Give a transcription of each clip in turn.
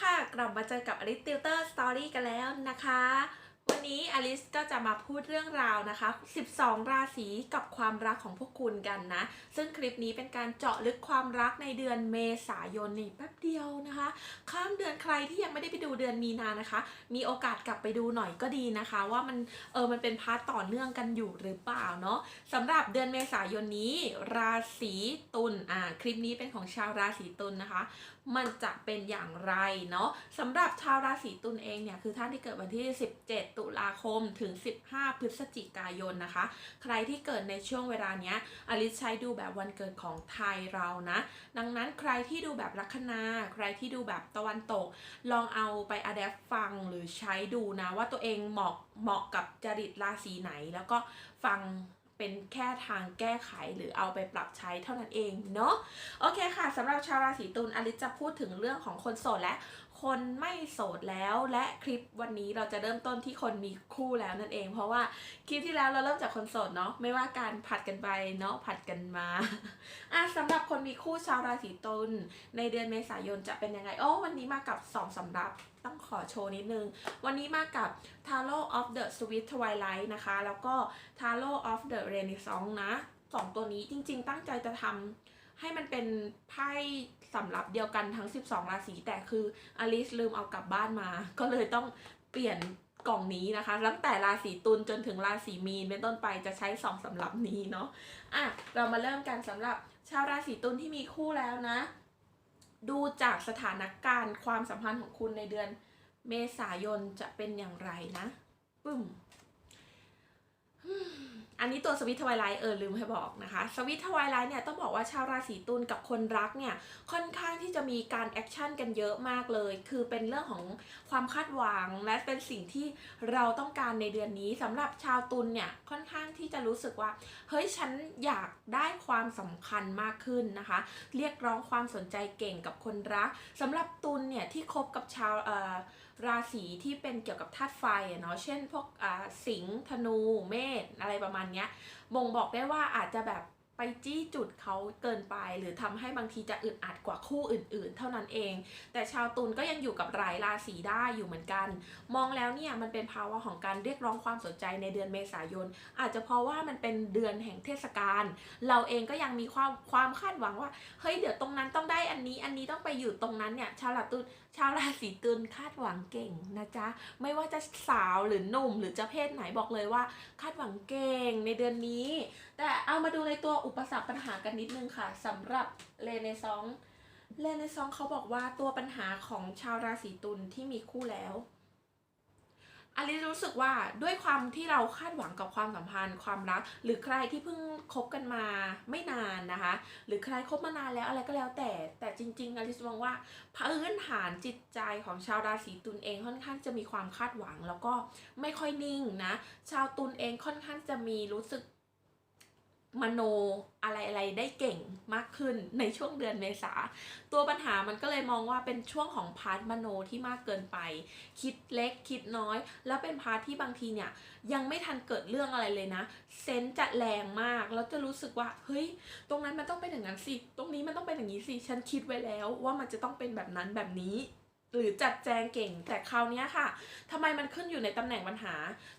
ค่ะ กลับมาเจอกับอลิสติวเตอร์สตอรี่กันแล้วนะคะ วันนี้อลิสก็จะมาพูดเรื่องราวนะคะ 12 ราศีกับความรักของพวกคุณกันนะ ซึ่งคลิปนี้เป็นการเจาะลึกความรักในเดือนเมษายนนี่แป๊บเดียวนะคะ ข้ามเดือนใครที่ยังไม่ได้ไปดูเดือนมีนานะคะ มีโอกาสกลับไปดูหน่อยก็ดีนะคะ ว่ามันเออมันเป็นพาร์ตต่อเนื่องกันอยู่หรือเปล่าเนาะสำหรับเดือนเมษายนนี้ ราศีตุลอ่าคลิปนี้เป็นของชาวราศีตุลนะคะ มันจะเป็นอย่างไรเนาะสำหรับชาวราศีตุลเองเนี่ยคือท่านที่เกิดวันที่ 17 ตุลาคมถึง 15 พฤศจิกายนนะคะ ใครที่เกิดในช่วงเวลานี้อลิซใช้ดูแบบวันเกิดของไทยเรานะ ดังนั้นใครที่ดูแบบลัคนา ใครที่ดูแบบตะวันตก ลองเอาไปอะแดปฟังหรือใช้ดูนะ ว่าตัวเองเหมาะเหมาะกับจริตราศีไหน แล้วก็ฟังเป็นแค่ทางแก้ไขหรือเอาไปปรับใช้เท่านั้นเองเนาะโอเคค่ะสำหรับชาวราศีตุลอลิซจะพูดถึงเรื่องของคนโสดและคนไม่โสดแล้วและคลิปวันนี้เราจะเริ่มต้นที่คนมีคู่แล้วนั่นเอง เพราะว่าคลิปที่แล้วเราเริ่มจากคนโสดเนาะไม่ว่าการผัดกันไปเนาะผัดกันมาอะสำหรับคนมีคู่ชาวราศีตุลในเดือนเมษายนจะเป็นยังไงโอ้วันนี้มากับสองสำรับต้องขอโชว์นิดนึง วันนี้มากับ Tarot of the Sweet Twilight นะคะ แล้วก็ Tarot of the Renaissance นะสองตัวนี้จริงๆ ตั้งใจจะทำให้มันเป็นไพ่ สำรับเดียวกันทั้ง 12 ราศีแต่คืออลิสลืมเอากลับบ้านมา ก็เลยต้องเปลี่ยนกล่องนี้นะคะตั้งแต่ราศีตุลจนถึงราศีมีนเป็นต้นไปจะใช้สองสำรับนี้เนาะอะเรามาเริ่มกันสำหรับชาวราศีตุลที่มีคู่แล้วนะ ดูจากสถานการณ์ความสัมพันธ์ของคุณในเดือนเมษายนจะเป็นอย่างไรนะปึ้ม อันนี้ตัวสวิตทวายไลท์เออลืมให้บอกนะคะ สวิตทวายไลท์เนี่ยต้องบอกว่าชาวราศีตุลกับคนรักเนี่ยค่อนข้างที่จะมีการแอคชั่นกันเยอะมากเลย คือเป็นเรื่องของความคาดหวังและเป็นสิ่งที่เราต้องการในเดือนนี้สำหรับชาวตุลเนี่ยค่อนข้างที่จะรู้สึกว่าเฮ้ยฉันอยากได้ความสำคัญมากขึ้นนะคะ เรียกร้องความสนใจเก่งกับคนรักสำหรับตุลเนี่ยที่คบกับชาวเอ่อ ราศีที่เป็นเกี่ยวกับธาตุไฟอะเนาะเช่นพวกอสิงห์ธนูเมษอะไรประมาณเนี้ยบ่งบอกได้ว่าอาจจะแบบ ไปจี้จุดเขาเกินไป หรือทำให้บางทีจะอึดอัดกว่าคู่อื่น ๆ เท่านั้นเอง แต่ชาวตุลก็ยังอยู่กับหลายราศีได้อยู่เหมือนกัน มองแล้วเนี่ยมันเป็นภาวะของการเรียกร้องความสนใจในเดือนเมษายน อาจจะเพราะว่ามันเป็นเดือนแห่งเทศกาลเราเองก็ยังมีความความคาดหวังว่าเฮ้ยเดี๋ยวตรงนั้นต้องได้อันนี้อันนี้ต้องไปอยู่ตรงนั้นเนี่ยชาวราตุลชาวราศีตุลคาดหวังเก่งนะจ๊ะไม่ว่าจะสาวหรือหนุ่มหรือจะเพศไหนบอกเลยว่า คาดหวังเก่งในเดือนนี้ แต่เอามาดูในตัวอุปสรรคปัญหากันนิดนึงค่ะสำหรับเลเนซองเลเนซองเขาบอกว่าตัวปัญหาของชาวราศีตุลที่มีคู่แล้วอลิซรู้สึกว่าด้วยความที่เราคาดหวังกับความสัมพันธ์ ความรัก หรือใครที่เพิ่งคบกันมาไม่นานนะคะ หรือใครคบมานานแล้วอะไรก็แล้วแต่ แต่จริงๆอลิซมองว่าพื้นฐานจิตใจของชาวราศีตุลเองค่อนข้างจะมีความคาดหวัง แล้วก็ไม่ค่อยนิ่งนะ ชาวตุลเองค่อนข้างจะมีรู้สึก มโนอะไรอะไรได้เก่งมากขึ้นในช่วงเดือนเมษา ตัวปัญหามันก็เลยมองว่าเป็นช่วงของพาร์ทมโนที่มากเกินไป คิดเล็กคิดน้อย แล้วเป็นพาร์ทที่บางทีเนี่ย ยังไม่ทันเกิดเรื่องอะไรเลยนะ เซนจะแรงมาก แล้วจะรู้สึกว่า เฮ้ย ตรงนั้นมันต้องเป็นอย่างนั้นสิ ตรงนี้มันต้องเป็นอย่างนี้สิ ฉันคิดไว้แล้วว่ามันจะต้องเป็นแบบนั้นแบบนี้ หรือจัดแจงเก่ง แต่คราวนี้ค่ะทำไมมันขึ้นอยู่ในตำแหน่งปัญหา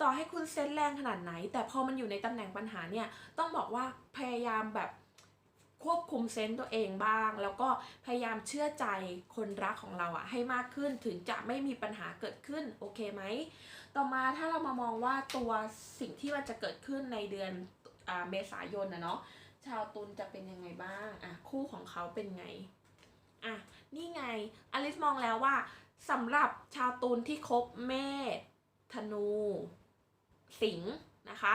ต่อให้คุณเซนแรงขนาดไหน แต่พอมันอยู่ในตำแหน่งปัญหาเนี่ยต้องบอกว่าพยายามแบบควบคุมเซนส์ตัวเองบ้าง แล้วก็พยายามเชื่อใจคนรักของเราอะให้มากขึ้นถึงจะไม่มีปัญหาเกิดขึ้นโอเคไหมต่อมาถ้าเรามามองว่าตัวสิ่งที่มันจะเกิดขึ้นในเดือนอเมษายนนะเนาะชาวตุลจะเป็นยังไงบ้างอะคู่ของเขาเป็นไง อะนี่ไงอลิสมองแล้วว่าสำหรับชาวตุลที่คบเมษธนู สิงห์นะคะ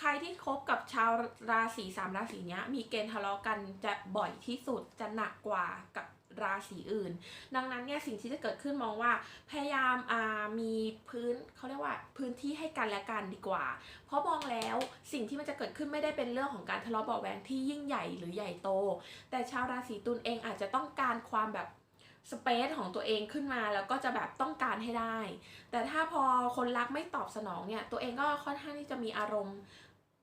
ใครที่คบกับชาวราศีสามราศีเนี้ยมีเกณฑ์ทะเลาะกันจะบ่อยที่สุดจะหนักกว่ากับ ราศีอื่น ดังนั้นเนี่ยสิ่งที่จะเกิดขึ้นมองว่า พยายามอ่ามีพื้นเขาเรียกว่าพื้นที่ให้กันและกันดีกว่า เพราะมองแล้วสิ่งที่มันจะเกิดขึ้นไม่ได้เป็นเรื่องของการทะเลาะเบาะแวงที่ยิ่งใหญ่หรือใหญ่โต แต่ชาวราศีตุลเองอาจจะต้องการความแบบสเปซของตัวเองขึ้นมาแล้วก็จะแบบต้องการให้ได้ แต่ถ้าพอคนรักไม่ตอบสนองเนี่ย ตัวเองก็ค่อนข้างที่จะมีอารมณ์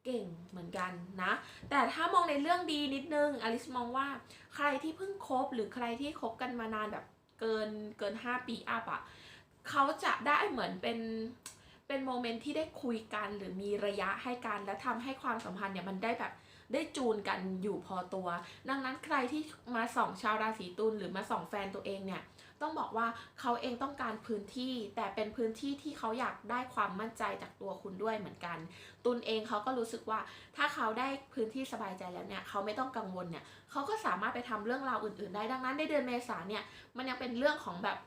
เก่งเหมือนกันนะ แต่ถ้ามองในเรื่องดีนิดนึงอลิสมองว่าใครที่เพิ่งคบหรือใครที่คบกันมานานแบบเกินเกิน 5 ปีอัพอะเขาจะได้เหมือนเป็นเป็นโมเมนต์ที่ได้คุยกันหรือมีระยะให้กัน และทำให้ความสัมพันธ์เนี่ยมันได้แบบได้จูนกันอยู่พอตัว ดังนั้นใครที่มาส่องชาวราศีตุลหรือมาส่องแฟนตัวเองเนี่ย ต้องบอกว่าเขาเองต้องการพื้นที่ แต่เป็นพื้นที่ที่เขาอยากได้ความมั่นใจจากตัวคุณด้วยเหมือนกัน ตุลเองเขาก็รู้สึกว่า ถ้าเขาได้พื้นที่สบายใจแล้วเนี่ยเขาไม่ต้องกังวลเนี่ยเขาก็สามารถไปทำเรื่องราวอื่น ๆ ได้ดังนั้นในเดือนเมษาเนี่ยมันยังเป็นเรื่องของแบบ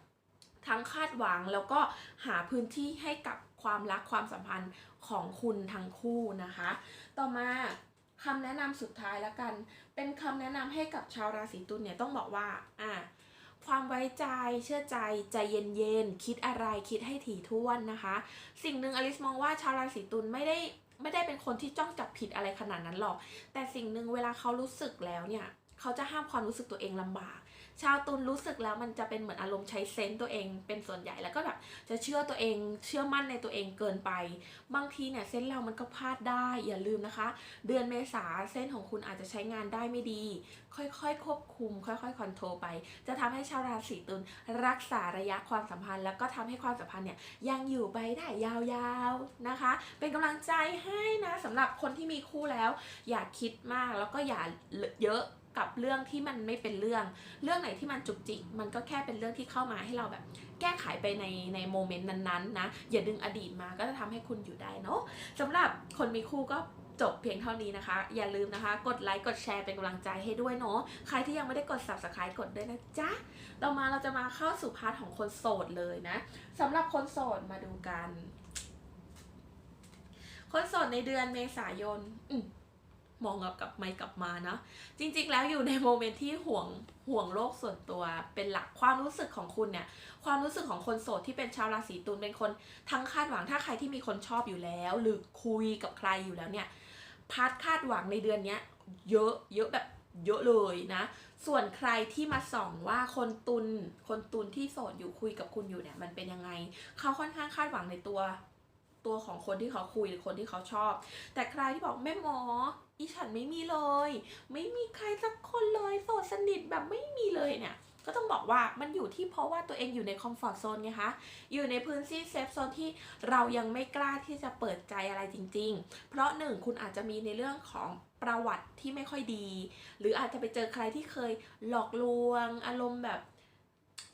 ทั้งคาดหวังแล้วก็หาพื้นที่ให้กับความรักความสัมพันธ์ของคุณทั้งคู่นะคะ ต่อมาคำแนะนำสุดท้ายแล้วกัน เป็นคำแนะนำให้กับชาวราศีตุลเนี่ยต้องบอกว่าอ่า ความไว้ใจเชื่อใจใจเย็นๆคิดอะไรคิดให้ถี่ถ้วนนะคะ สิ่งหนึ่งอลิสมองว่าชาวราศีตุลไม่ได้ไม่ได้เป็นคนที่จ้องจับผิดอะไรขนาดนั้นหรอก แต่สิ่งหนึ่งเวลาเขารู้สึกแล้วเนี่ย เขาจะห้ามความรู้สึกตัวเองลำบาก ชาวตุลรู้สึกแล้วมันจะเป็นเหมือนอารมณ์ใช้เซนส์ตัวเองเป็นส่วนใหญ่แล้วก็แบบจะเชื่อตัวเองเชื่อมั่นในตัวเองเกินไป บางทีเนี่ยเซนส์เรามันก็พลาดได้อย่าลืมนะคะ เดือนเมษาเส้นของคุณอาจจะใช้งานได้ไม่ดี ค่อยๆ ควบคุม ค่อยๆคอนโทรลไป จะทำให้ชาวราศีตุลรักษาระยะความสัมพันธ์ แล้วก็ทำให้ความสัมพันธ์เนี่ยยังอยู่ไปได้ยาวๆนะคะ เป็นกำลังใจให้นะสำหรับคนที่มีคู่แล้ว อย่าคิดมากแล้วก็อย่าเยอะ กับเรื่องที่มันไม่เป็นเรื่อง เรื่องไหนที่มันจุกจิก มันก็แค่เป็นเรื่องที่เข้ามาให้เราแบบ แก้ไขไปในในโมเมนต์นั้นๆนะอย่าดึงอดีตมาก็จะทำให้คุณอยู่ได้เนาะสำหรับคนมีคู่ก็จบเพียงเท่านี้นะคะ อย่าลืมนะคะ กดไลค์ กดแชร์เป็นกำลังใจให้ด้วยเนาะ ใครที่ยังไม่ได้กด subscribe กดด้วยนะจ๊ะ ต่อมาเราจะมาเข้าสู่พาร์ทของคนโสดเลยนะสำหรับคนโสดมาดูกัน คนโสดในเดือนเมษายนอืม มองกลับกลับไม่กลับมานะ จริงๆ แล้วอยู่ในโมเมนต์ที่ห่วงห่วงโลกส่วนตัวเป็นหลักความรู้สึกของคุณเนี่ย ความรู้สึกของคนโสดที่เป็นชาวราศีตุลเป็นคนทั้งคาดหวังถ้าใครที่มีคนชอบอยู่แล้ว หรือคุยกับใครอยู่แล้วเนี่ยพาร์ทคาดหวังในเดือนเนี้ยเยอะเยอะแบบเยอะเลยนะ ส่วนใครที่มาส่องว่าคนตุลคนตุลที่โสดอยู่คุยกับคุณอยู่เนี่ยมันเป็นยังไง เขาค่อนข้างคาดหวังในตัว ตัวของคนที่เขาคุยหรือคนที่เขาชอบ แต่ใครที่บอกแม่หมออีฉันไม่มีเลย ไม่มีใครสักคนเลยโสดสนิทแบบไม่มีเลยเนี่ยก็ต้องบอกว่ามันอยู่ที่เพราะว่าตัวเองอยู่ในคอมฟอร์ทโซนไงคะ อยู่ในพื้นที่เซฟโซนที่เรายังไม่กล้าที่จะเปิดใจอะไรจริง ๆ เพราะหนึ่งคุณอาจจะมีในเรื่องของประวัติที่ไม่ค่อยดี หรืออาจจะไปเจอใครที่เคยหลอกลวง อารมณ์แบบ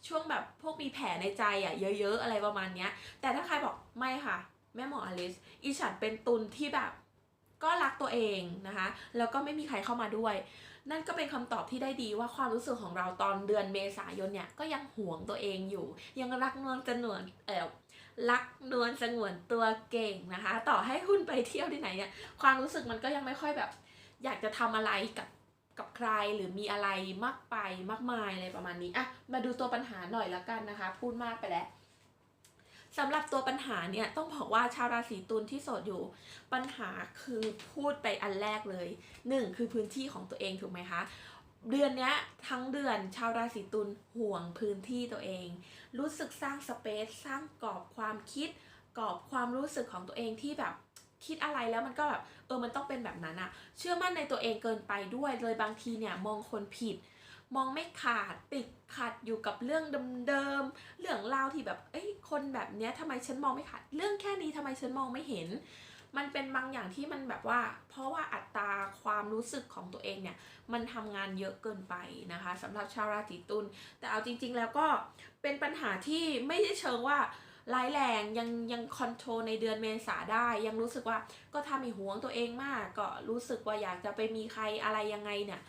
ช่วงแบบพวกมีแผลในใจอะเยอะ ๆ อะไรประมาณเนี้ย แต่ถ้าใครบอกไม่ค่ะ แม่หมออลิสอีฉันเป็นตุลที่แบบก็รักตัวเองนะคะ แล้วก็ไม่มีใครเข้ามาด้วย นั่นก็เป็นคำตอบที่ได้ดีว่าความรู้สึกของเราตอนเดือนเมษายนเนี่ยก็ยังหวงตัวเองอยู่ ยังรักนวลสนวนเออรักนวลสงวนตัวเก่งนะคะ ต่อให้คุณไปเที่ยวที่ไหนเนี่ยความรู้สึกมันก็ยังไม่ค่อยแบบ อยากจะทำอะไรกับกับใครหรือมีอะไรมากไปมากมายอะไรประมาณนี้อะมาดูตัวปัญหาหน่อยละกันนะคะ พูดมากไปแล้ว สำหรับตัวปัญหาเนี่ยต้องบอกว่าชาวราศีตุลที่โสดอยู่ ปัญหาคือพูดไปอันแรกเลยหนึ่งคือพื้นที่ของตัวเองถูกไหมคะเดือนนี้ทั้งเดือนชาวราศีตุลห่วงพื้นที่ตัวเอง รู้สึกสร้างสเปซสร้างกรอบความคิด กรอบความรู้สึกของตัวเองที่แบบคิดอะไรแล้วมันก็แบบเออมันต้องเป็นแบบนั้นอะเชื่อมั่นในตัวเองเกินไปด้วยเลยบางทีเนี่ยมองคนผิด มองไม่ขาดติดขัดอยู่กับเรื่องเดิมๆเรื่องราวที่แบบ เอ้ยคนแบบเนี้ยทำไมฉันมองไม่ขาด เรื่องแค่นี้ทำไมฉันมองไม่เห็น มันเป็นบางอย่างที่มันแบบว่า เพราะว่าอัตราความรู้สึกของตัวเองเนี่ย มันทำงานเยอะเกินไปนะคะสำหรับชาวราศีตุลแต่เอาจริง ๆ แล้วก็เป็นปัญหาที่ไม่ได้เชิงว่าร้ายแรงยังยังคอนโทรลในเดือนเมษาได้ ยังรู้สึกว่าก็ถ้ามีห่วงตัวเองมาก ก็รู้สึกว่าอยากจะไปมีใครอะไรยังไงเนี่ย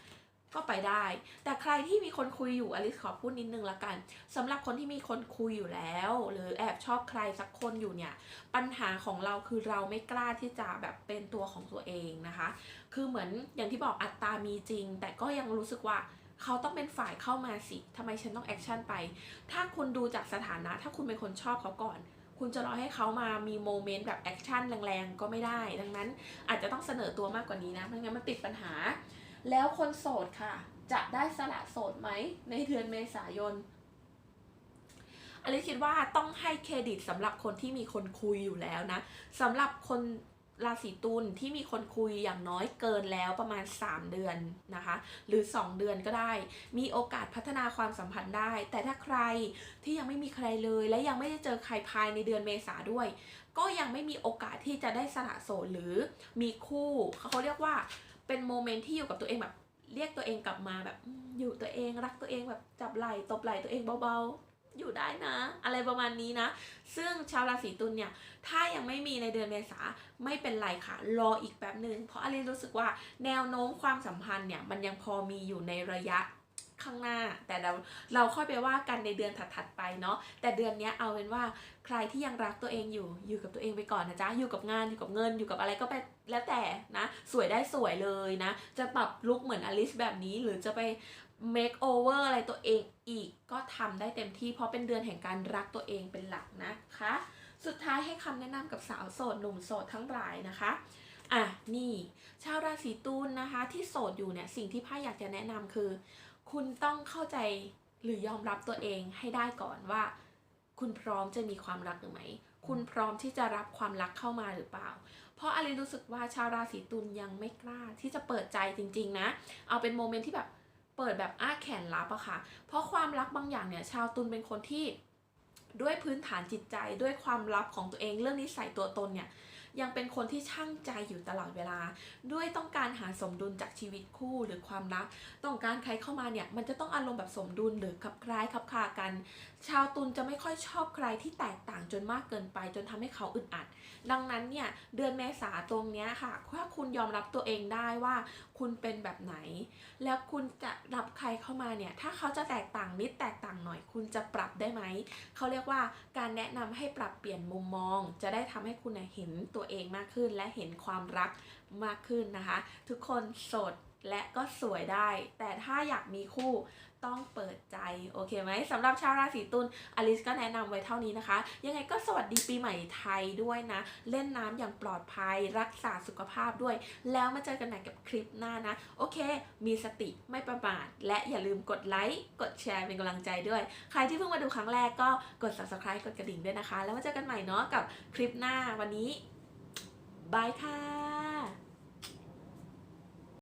ก็ไปได้ แต่ใครที่มีคนคุยอยู่อลิสขอพูดนิดนึงละกันสำหรับคนที่มีคนคุยอยู่แล้ว หรือแอบชอบใครสักคนอยู่เนี่ย ปัญหาของเราคือเราไม่กล้าที่จะแบบเป็นตัวของตัวเองนะคะ คือเหมือนอย่างที่บอกอัตรามีจริง แต่ก็ยังรู้สึกว่าเขาต้องเป็นฝ่ายเข้ามาสิทำไมฉันต้องแอคชั่นไป ถ้าคุณดูจากสถานะ ถ้าคุณเป็นคนชอบเขาก่อนคุณจะรอให้เขามามีโมเมนต์แบบแอคชั่นแรงๆ ก็ไม่ได้ ดังนั้นอาจจะต้องเสนอตัวมากกว่านี้นะ ไม่งั้นมันติดปัญหา แล้วคนโสดค่ะ จะได้สละโสดไหมในเดือนเมษายนอลิคิดว่าต้องให้เครดิตสำหรับคนที่มีคนคุยอยู่แล้วนะสำหรับคนราศีตุลที่มีคนคุยอย่างน้อยเกินแล้วประมาณ 3 เดือนนะคะ หรือ 2 เดือนก็ได้ มีโอกาสพัฒนาความสัมพันธ์ได้ แต่ถ้าใครที่ยังไม่มีใครเลย และยังไม่ได้เจอใครภายในเดือนเมษาด้วย ก็ยังไม่มีโอกาสที่จะได้สละโสดหรือมีคู่เขาเรียกว่า เป็นโมเมนต์ที่อยู่กับตัวเองแบบ เรียกตัวเองกลับมาแบบ อยู่ตัวเองรักตัวเองแบบจับไหล่ตบไหล่ตัวเองเบาๆ อยู่ได้นะ อะไรประมาณนี้นะ ซึ่งชาวราศีตุลเนี่ย ถ้ายังไม่มีในเดือนเมษาไม่เป็นไรค่ะ รออีกแป๊บหนึ่งเพราะอลินรู้สึกว่าแนวโน้มความสัมพันธ์เนี่ยมันยังพอมีอยู่ในระยะ ข้างหน้า แต่เราเราค่อยไปว่ากันในเดือนถัดๆไปเนาะแต่เดือนนี้เอาเป็นว่าใครที่ยังรักตัวเองอยู่อยู่กับตัวเองไปก่อนนะจ๊ะอยู่กับงานอยู่กับเงินอยู่กับอะไรก็ไปแล้วแต่นะ สวยได้สวยเลยนะ จะปรับลุคเหมือนอลิสแบบนี้หรือจะไป make over อะไรตัวเองอีกก็ทำได้เต็มที่เพราะเป็นเดือนแห่งการรักตัวเองเป็นหลักนะคะ สุดท้ายให้คำแนะนำกับสาวโสดหนุ่มโสดทั้งหลายนะคะอะนี่ ชาวราศีตุลนะคะ ที่โสดอยู่เนี่ยสิ่งที่พ่ายอยากจะแนะนำคือ คุณต้องเข้าใจหรือยอมรับตัวเองให้ได้ก่อนว่า คุณพร้อมจะมีความรักหรือไม่คุณพร้อมที่จะรับความรักเข้ามาหรือเปล่า เพราะอะไรรู้สึกว่าชาวราศีตุลยังไม่กล้าที่จะเปิดใจจริง ๆ นะ เอาเป็นโมเมนต์ที่แบบเปิดแบบอ้าแขนรับอะค่ะ เพราะความรักบางอย่างเนี่ย ชาวตุลเป็นคนที่ด้วยพื้นฐานจิตใจด้วยความลับของตัวเองเรื่องนิสัยตัวตนเนี่ย ยังเป็นคนที่ช่างใจอยู่ตลอดเวลา ด้วยต้องการหาสมดุลจากชีวิตคู่หรือความรัก ต้องการใครเข้ามาเนี่ยมันจะต้องอารมณ์แบบสมดุลหรือขับคล้ายขับคากัน ชาวตุลจะไม่ค่อยชอบใครที่แตกต่างจนมากเกินไป จนทำให้เขาอึดอัด ดังนั้นเนี่ยเดือนเมษาตรงเนี้ยค่ะถ้าคุณยอมรับตัวเองได้ว่าคุณเป็นแบบไหน แล้วคุณจะรับใครเข้ามาเนี่ยถ้าเขาจะแตกต่างนิดแตกต่างหน่อย คุณจะปรับได้ไหมเขาเรียกว่าการแนะนำให้ปรับเปลี่ยนมุมมอง จะได้ทำให้คุณเห็นตัวตัวเองมากขึ้น และเห็นความรักมากขึ้นนะคะ ทุกคนโสดและก็สวยได้ แต่ถ้าอยากมีคู่ต้องเปิดใจ โอเคไหมสำหรับชาวราศีตุลอลิสก็แนะนำไว้เท่านี้นะคะ ยังไงก็สวัสดีปีใหม่ไทยด้วยนะ เล่นน้ำอย่างปลอดภัย รักษาสุขภาพด้วย แล้วมาเจอกันใหม่กับคลิปหน้านะ โอเค มีสติไม่ประมาทและอย่าลืมกดไลค์กดแชร์เป็นกำลังใจด้วย ใครที่เพิ่งมาดูครั้งแรกก็กด subscribe กดกระดิ่งด้วยนะคะ แล้วมาเจอกันใหม่เนาะกับคลิปหน้าวันนี้ บายค่ะ